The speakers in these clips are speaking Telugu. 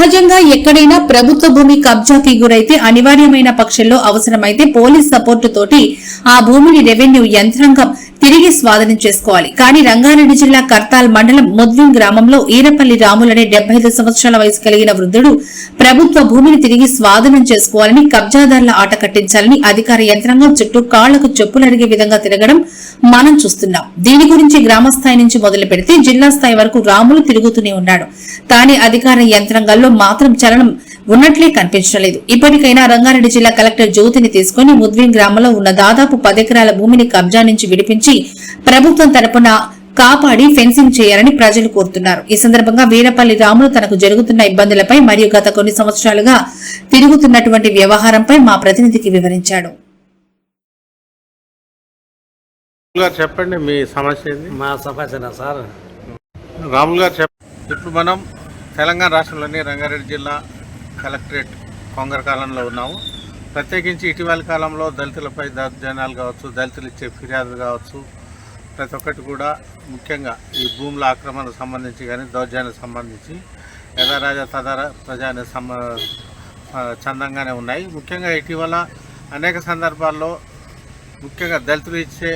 సహజంగా ఎక్కడైనా ప్రభుత్వ భూమి కబ్జాకి గురైతే అనివార్యమైన పక్షంలో అవసరమైతే పోలీస్ సపోర్టు తోటి ఆ భూమిని రెవెన్యూ యంత్రాంగం తిరిగి స్వాధీనం చేసుకోవాలి. కానీ రంగారెడ్డి జిల్లా కర్తాల్ మండలం ముద్విన్ గ్రామంలో ఈరపల్లి రాములనే డెబ్బై ఐదు సంవత్సరాల వయసు కలిగిన వృద్ధుడు ప్రభుత్వ భూమిని తిరిగి స్వాధీనం చేసుకోవాలని కబ్జాదారుల ఆట కట్టించాలని అధికార యంత్రాంగం చుట్టూ కాళ్ళకు చెప్పులు అడిగే విధంగా తిరగడం మనం చూస్తున్నాం. దీని గురించి గ్రామ స్థాయి నుంచి మొదలు పెడితే జిల్లా స్థాయి వరకు రాములు తిరుగుతూనే ఉన్నాడు. తానే అధికార యంత్రాంగాల్లో మాత్రం చలనం ఉన్నట్లే కనిపించడం లేదు. ఇప్పటికైనా రంగారెడ్డి జిల్లా కలెక్టర్ జ్యోతిని తీసుకుని ముద్విన్ గ్రామంలో ఉన్న దాదాపు పదెకరాల భూమిని కబ్జా నుంచి విడిపించి ప్రభుత్వం తరపున కాపాడి ఫెన్సింగ్ చేయాలని ప్రజలు కోరుతున్నారు. ఈ సందర్భంగా వీరపల్లి రాములు తనకు జరుగుతున్న ఇబ్బందులపై మరియు గత కొన్ని సంవత్సరాలుగా తిరుగుతున్నటువంటి వ్యవహారంపై మా ప్రతినిధికి వివరించాడు. చెప్పండి మీ సమస్య ఏంది? మా సఫాసన సార్? రాములు గారు ఇప్పుడు మనం తెలంగాణ రాష్ట్రంలోని రంగారెడ్డి జిల్లా కలెక్టరేట్ కొంగర కాలంలో ఉన్నాము. ప్రత్యేకించి ఇటీవల కాలంలో దళితులపై దౌర్జన్యాలు కావచ్చు దళితులు ఇచ్చే ఫిర్యాదులు కావచ్చు ప్రతి ఒక్కటి కూడా ముఖ్యంగా ఈ భూముల ఆక్రమణకు సంబంధించి కానీ దౌర్జన్యానికి సంబంధించి యథారాజా తదార ప్రజాని సమ చందంగానే ఉన్నాయి. ముఖ్యంగా ఇటీవల అనేక సందర్భాల్లో ముఖ్యంగా దళితులు ఇచ్చే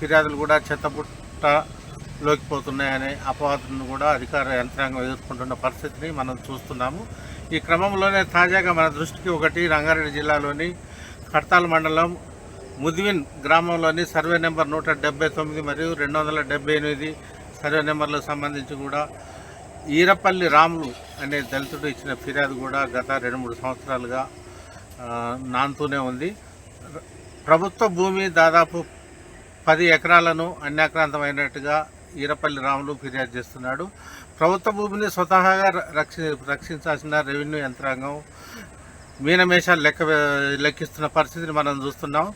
ఫిర్యాదులు కూడా చెత్తపుట్టలోకి పోతున్నాయనే అపవాదులను కూడా అధికార యంత్రాంగం ఎదుర్కొంటున్న పరిస్థితిని మనం చూస్తున్నాము. ఈ క్రమంలోనే తాజాగా మన దృష్టికి ఒకటి రంగారెడ్డి జిల్లాలోని కడతాల్ మండలం ముదివిన్ గ్రామంలోని సర్వే నెంబర్ నూట డెబ్బై తొమ్మిది మరియు రెండు వందల డెబ్బై ఎనిమిది సర్వే నెంబర్లకు సంబంధించి కూడా ఈరపల్లి రాములు అనే దళితుడు ఇచ్చిన ఫిర్యాదు కూడా గత రెండు మూడు సంవత్సరాలుగా నానుతూనే ఉంది. ప్రభుత్వ భూమి దాదాపు పది ఎకరాలను అన్యాక్రాంతమైనట్టుగా ఈరపల్లి రాములు ఫిర్యాదు చేస్తున్నాడు. ప్రభుత్వ భూమిని స్వతహాగా రక్షి రక్షించాల్సిన రెవెన్యూ యంత్రాంగం మీనమేషాలు లెక్క లెక్కిస్తున్న పరిస్థితిని మనం చూస్తున్నాం.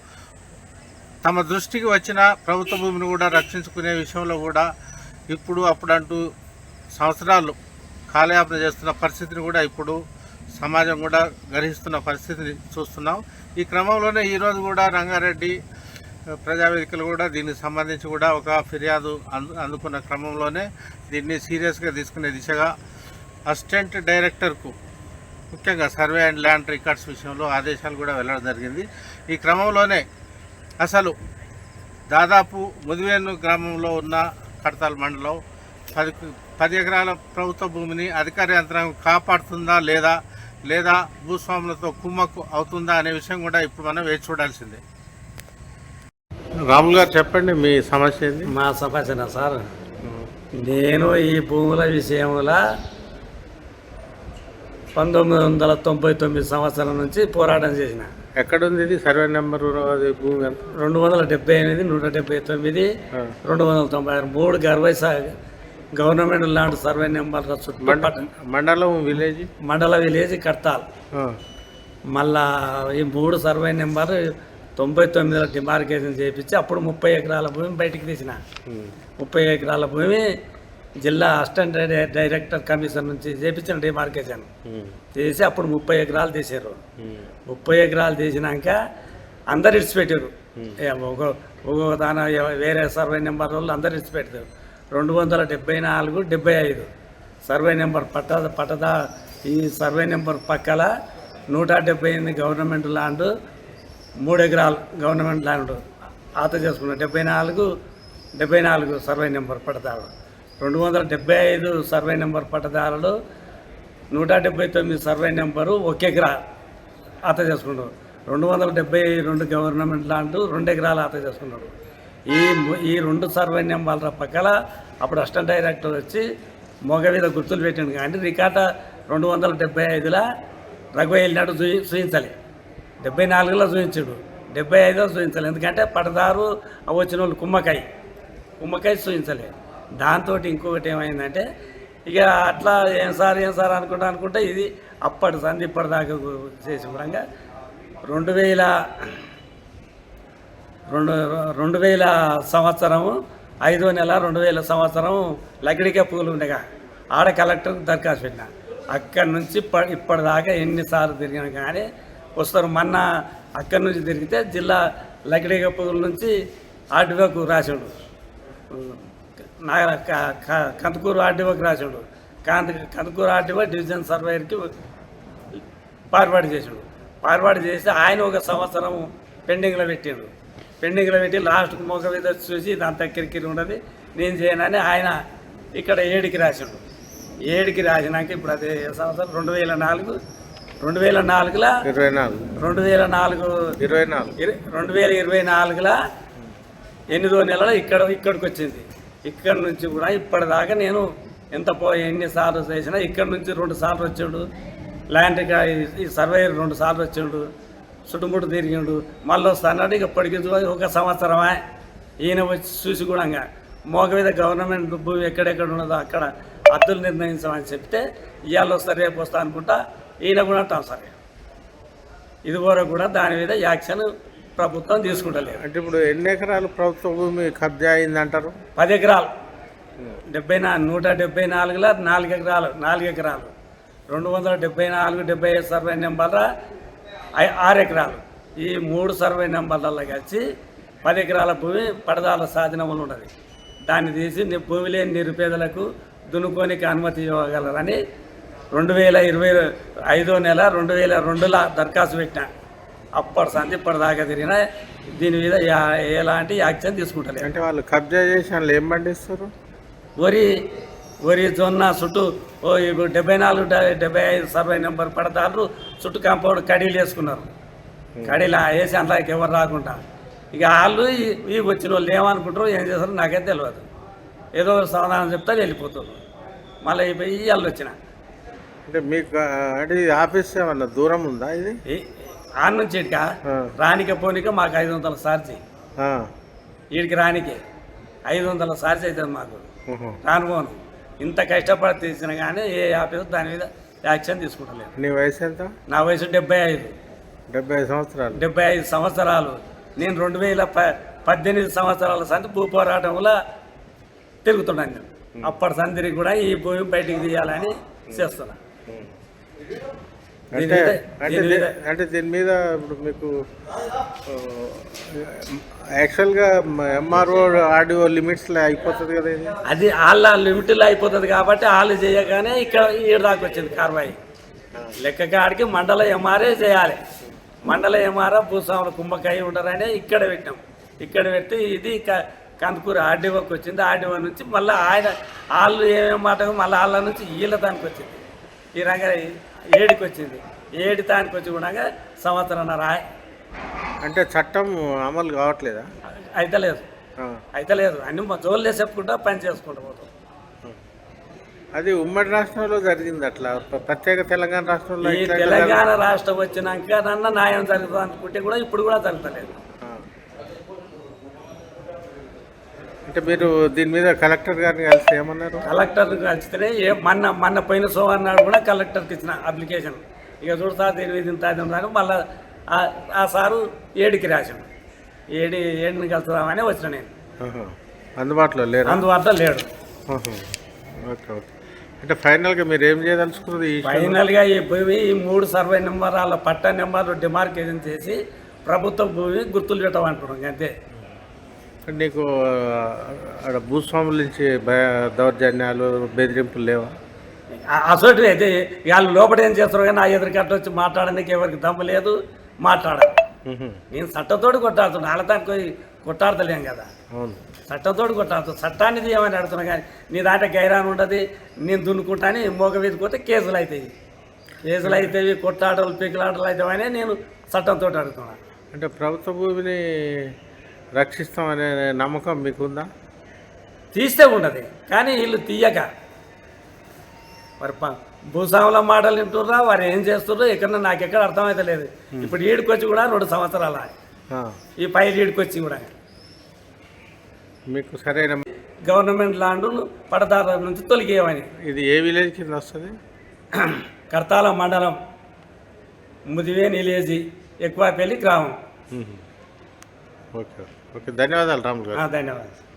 తమ దృష్టికి వచ్చిన ప్రభుత్వ భూమిని కూడా రక్షించుకునే విషయంలో కూడా ఇప్పుడు అప్పుడంటూ సంవత్సరాలు కాలయాపన చేస్తున్న పరిస్థితిని కూడా ఇప్పుడు సమాజం కూడా గ్రహిస్తున్న పరిస్థితిని చూస్తున్నాం. ఈ క్రమంలోనే ఈరోజు కూడా రంగారెడ్డి ప్రజావేదికలు కూడా దీనికి సంబంధించి కూడా ఒక ఫిర్యాదు అందు అందుకున్న క్రమంలోనే దీన్ని సీరియస్గా తీసుకునే దిశగా అసిస్టెంట్ డైరెక్టర్కు ముఖ్యంగా సర్వే అండ్ ల్యాండ్ రికార్డ్స్ విషయంలో ఆదేశాలు కూడా వెళ్ళడం జరిగింది. ఈ క్రమంలోనే అసలు దాదాపు ముదివేను గ్రామంలో ఉన్న కడతాల్ మండలం పది పది ఎకరాల ప్రభుత్వ భూమిని అధికార యంత్రాంగం కాపాడుతుందా లేదా లేదా భూస్వాములతో కుమ్మక్కు అవుతుందా అనే విషయం కూడా ఇప్పుడు మనం వేచి చూడాల్సిందే. రాములు గారు చెప్పండి మీ సమస్య ఏంది? మా సఫాసన సార్? నేను ఈ భూముల విషయంలో పంతొమ్మిది వందల తొంభై తొమ్మిది సంవత్సరం నుంచి పోరాటం చేసిన. ఎక్కడుంది ఇది? సర్వే నెంబర్ అది భూమి ఎంత? రెండు వందల డెబ్బై ఎనిమిది నూట డెబ్బై తొమ్మిది. రెండు వందల తొంభై ఆరు. మూడు గర్వై సా గవర్నమెంట్ లాంటి సర్వే నెంబర్ మండ- మండలం విలేజ్? మండల విలేజ్ కడతాల్. మళ్ళా ఈ మూడు సర్వే నెంబర్ తొంభై తొమ్మిదిలో డిమార్కేషన్ చేయించి అప్పుడు ముప్పై ఎకరాల భూమి బయటికి తీసిన. ముప్పై ఎకరాల భూమి జిల్లా అసిస్టెంట్ డైరెక్టర్ కమిషన్ నుంచి చేయించిన డిమార్కేషన్. చేసి అప్పుడు ముప్పై ఎకరాలు తీసారు. ముప్పై ఎకరాలు తీసినాక అందరు ఇడిచిపెట్టారు. ఒక ఒక దాన వేరే సర్వే నెంబర్ వాళ్ళు అందరు ఇడిచిపెట్టారు. రెండు వందల డెబ్బై నాలుగు డెబ్బై ఐదు. సర్వే నెంబర్ పట్ట పట్టదా ఈ సర్వే నెంబర్ పక్కల నూట డెబ్బై ఎనిమిది గవర్నమెంట్ ల్యాండ్ మూడు ఎకరాలు గవర్నమెంట్ ల్యాండ్ ఆత చేసుకున్న డెబ్బై నాలుగు డెబ్బై నాలుగు సర్వే నెంబర్ పట్టదారులు రెండు వందల డెబ్బై ఐదు సర్వే నెంబర్ పట్టదారులు నూట డెబ్బై తొమ్మిది సర్వే నెంబరు ఒక ఎకరా ఆత చేసుకున్నారు. రెండు వందల డెబ్బై రెండు గవర్నమెంట్ ల్యాండ్ రెండు ఎకరాలు ఆత చేసుకున్నారు. ఈ ఈ రెండు సర్వే నెంబర్ల పక్కల అప్పుడు అసిస్టెంట్ డైరెక్టర్ వచ్చి మొగ మీద గుర్తులు పెట్టిండు. కానీ రికార్డ రెండు వందల డెబ్బై ఐదులో రఘు వెళ్ళినట్టు చూయి చూపించాలి డెబ్బై నాలుగులో చూపించాడు. డెబ్బై ఐదులో చూపించాలి. ఎందుకంటే పడదారు వచ్చిన వాళ్ళు కుమ్మకాయ. కుమ్మకాయ చూపించలేదు దాంతో ఇంకొకటి ఏమైందంటే ఇక అట్లా ఏం సార్ ఏం సార్ అనుకుంటా అనుకుంటే ఇది అప్పటి సంది ఇప్పటిదాకా చేసి విధంగా రెండు వేల రెండు రెండు వేల సంవత్సరము ఐదో నెల రెండు వేల సంవత్సరం లకిడికే పూలు ఉండగా ఆడ కలెక్టర్ దరఖాస్తు పెట్టిన. అక్కడి నుంచి ఇప్ప- ఇప్పటిదాకా ఎన్నిసార్లు తిరిగినా కానీ వస్తారు. మొన్న అక్కడి నుంచి తిరిగితే జిల్లా లకిడేగపూర్ నుంచి ఆర్డీఓకు రాశాడు. నా క- క- కందుకూరు ఆర్డీఓకి రాసాడు కాంతి కనుకూరు ఆర్టీఓ డివిజన్ సర్వేయర్కి ఫార్వర్డ్ చేశాడు. ఫార్వర్డ్ చేసి ఆయన ఒక సంవత్సరం పెండింగ్లో పెట్టాడు. పెండింగ్లో పెట్టి లాస్ట్ మొగ మీద చూసి ఇదంతా కిరికిరి ఉండదు నేను చేయనని ఆయన ఇక్కడ ఏడికి రాశాడు. ఏడికి రాసినాక ఇప్పుడు అదే సంవత్సరం రెండు వేల నాలుగు రెండు వేల నాలుగులో? ఇరవై నాలుగు. రెండు వేల నాలుగు. ఇరవై నాలుగు. రెండు వేల ఇరవై నాలుగులో? ఎనిమిదో నెలలో ఇక్కడ ఇక్కడికి వచ్చింది ఇక్కడ నుంచి కూడా ఇప్పటిదాకా నేను ఎంత పో ఎన్నిసార్లు చేసినా ఇక్కడ నుంచి రెండు సార్లు వచ్చాడు. ల్యాండ్ కా- ఈ సర్వేయర్ రెండు సార్లు వచ్చాడు. చుట్టుముట్టు తిరిగిండు. మళ్ళీ వస్తాడు ఇక ఇప్పటికి ఒక సంవత్సరమే. ఈయన వచ్చి చూసి కూడా మోగ మీద గవర్నమెంట్ భూమి ఎక్కడెక్కడ ఉన్నదో అక్కడ అద్దులు నిర్ణయించమని చెప్తే ఇవాళ వస్తా రేపు వస్తా అనుకుంటా ఈయన కూడా అంటాం సరే. ఇది వరకు కూడా దాని మీద యాక్షన్ ప్రభుత్వం తీసుకుంటలేదు. అంటే ఇప్పుడు ఎన్ని ఎకరాలు ప్రభుత్వ భూమి కబ్జా అయిందంటారు? పది ఎకరాలు. డెబ్బై నా నూట డెబ్బై నాలుగులో నాలుగు ఎకరాలు నాలుగు ఎకరాలు. రెండు వందల డెబ్బై నాలుగు డెబ్బై ఐదు సర్వే నెంబర్ల ఆరు ఎకరాలు. ఈ మూడు సర్వే నెంబర్లలో కలిసి పది ఎకరాల భూమి పడదాల సాధనములు ఉన్నది. దాన్ని తీసి భూమి లేని నిరుపేదలకు దున్నుకోనికి అనుమతి ఇవ్వగలరని రెండు వేల ఇరవై ఐదో నెల రెండు వేల రెండులో దరఖాస్తు పెట్టిన. అప్పటి సంది ఇప్పటిదాకా తిరిగినా దీని మీద ఎలాంటి యాక్షన్ తీసుకుంటలేదు. అంటే వాళ్ళు కబ్జా చేసి వాళ్ళు ఏం పండిస్తారు? వరి వరి జొన్న చుట్టూ ఓ డెబ్బై నాలుగు డెబ్బై ఐదు సర్వే నెంబర్ పడతారు చుట్టూ కాంపౌండ్ కడీలు వేసుకున్నారు. కడీలు వేసి అందులోకి ఎవరు రాకుండా. ఇక వాళ్ళు ఈ- ఈ వచ్చిన వాళ్ళు ఏమనుకుంటారో ఏం చేస్తారో నాకైతే తెలియదు ఏదో సమాధానం చెప్తారు వెళ్ళిపోతారు. మళ్ళీ వాళ్ళు వచ్చిన అంటే మీకు అంటే ఇది ఆఫీస్ ఏమన్నా దూరం ఉందా ఇది? ఆడ నుంచి ఇటుక ఆ. రానిక పోనిక మాకు ఐదు వందల సార్జీ. వీడికి రానికే. ఐదు వందల సార్జీ అవుతుంది మాకు. రానుకోను ఇంత కష్టపడి తీసిన కానీ ఏ ఆఫీసు దాని మీద యాక్షన్ తీసుకుంటలేదు. నీ వయసు ఎంత? నా వయసు డెబ్బై ఐదు. డెబ్బై ఐదు సంవత్సరాలు. డెబ్బై ఐదు సంవత్సరాలు. నేను రెండు వేల ప పద్దెనిమిది సంవత్సరాల సంది భూ పోరాటంలో తిరుగుతున్నాను నేను. అప్పటి సందిరి కూడా ఈ భూమి బయటికి తీయాలని చేస్తున్నా. దీని అంటే అంటే దీని దీ- మీద అంటే దీని మీద ఇప్పుడు మీకు యాక్చువల్గా ఎంఆర్ఓ ఆర్డీఓ లిమిట్స్లో అయిపోతుంది కదా ఇది? అది వాళ్ళ లిమిట్లో అయిపోతుంది కాబట్టి వాళ్ళు చేయగానే ఇక్కడ ఈడ దాకా వచ్చింది కార్వాయి. లెక్క కాడికి మండల ఎంఆర్ఏ చేయాలి. మండల ఎంఆర్ఆ భూస్వాముల కుంభకాయ ఉంటారని ఇక్కడ పెట్టాం ఇక్కడ పెట్టి ఇది కందుకూరు ఆర్డీఓకి వచ్చింది. ఆర్డీఓ నుంచి మళ్ళీ ఆయన వాళ్ళు ఏమేమి మాట మళ్ళీ వాళ్ళ నుంచి వీళ్ళ దానికి వచ్చింది. ఈ రంగా ఏడికి వచ్చింది ఏడి దానికి వచ్చి కూడా సంవత్సరంన్నర అంటే చట్టం అమలు కావట్లేదా? అయితే లేదు. అయితే లేదు. అన్ని మా జోళ్ళే చెప్పుకుంటా పని చేసుకుంటూ పోతాం. అది ఉమ్మడి రాష్ట్రంలో జరిగింది అట్లా. ప్ర- ప్రత్యేక తెలంగాణ రాష్ట్రంలో తెలంగాణ రాష్ట్రం వచ్చినాక నన్న న్యాయం జరుగుతుంది అనుకుంటే కూడా ఇప్పుడు కూడా జరుగుతలేదు ఆ. అంటే మీరు దీని మీద కలెక్టర్ గారిని కలిసి ఏమన్నారు? కలెక్టర్ కలిస్తేనే ఏ మొన్న మొన్న పోయిన సోమవారం నాడు కూడా కలెక్టర్కి ఇచ్చిన అప్లికేషన్. ఇక చూడతా దీని మీద ఇంత అది ఉందని మళ్ళీ ఆ సారు ఏడికి రాశాడు. ఏడి ఏడిని కలుస్తామని వచ్చిన నేను. అందుబాటులో లేరు? అందువల్ల లేడు. Okay okay. అంటే ఫైనల్గా మీరు ఏం చేయదలుచుకున్నారు ఈ ఫైనల్గా ఈ భూమి ఈ మూడు సర్వే నెంబర్ వాళ్ళ పట్ట నెంబర్లు డిమార్కేషన్ చేసి ప్రభుత్వ భూమి గుర్తులు పెట్టమంటున్నాం అంతే. నీకు ఆడ భూస్వాముల నుంచి భయ దౌర్జన్యాలు బెదిరింపులు లేవా? అసలు అయితే వాళ్ళు లోపల ఏం చేస్తారు కానీ నా ఎదురుకట్ట వచ్చి మాట్లాడడానికి ఎవరికి దమ్ము లేదు మాట్లాడాలి. నేను చట్టంతోటి కొట్టాడుతున్నా వాళ్ళతానికి పోయి కొట్టాడతలేం కదా. అవును. చట్టంతోటి కొట్టాడుతు చట్టాన్ని తీయమని అడుగుతున్నా కానీ నీ దాంట్లో గైరాన్ ఉండదు నేను దున్నుకుంటాని మోగ వీధి పోతే కేసులు అవుతాయి. కేసులు అవుతాయి కొట్టాటలు పికిలాటలు అవుతామని నేను చట్టంతో అడుగుతున్నా. అంటే ప్రభుత్వ భూమిని రక్షిస్తామనే నమ్మకం మీకుందా? తీస్తే ఉండదు కానీ వీళ్ళు తీయక. మరి ప- భూస్వాముల మాటలు వింటుర్రా వారు ఏం చేస్తుర్రో నాకు ఎక్కడ అర్థమైతే లేదు. ఇప్పుడు ఈడికొచ్చి కూడా రెండు సంవత్సరాల. ఈ పైరు ఈడికొచ్చి కూడా. మీకు సరైన గవర్నమెంట్ ల్యాండ్ను పడదారుల నుంచి తొలగేయమని. ఇది ఏ విలేజ్ కింద వస్తుంది? కర్తాల మండలం ముదివే నిలేజీ ఎక్కువపల్లి గ్రామం. ఓకే. ఓకే ధన్యవాదాలు రాములు గారు. ధన్యవాదాలు.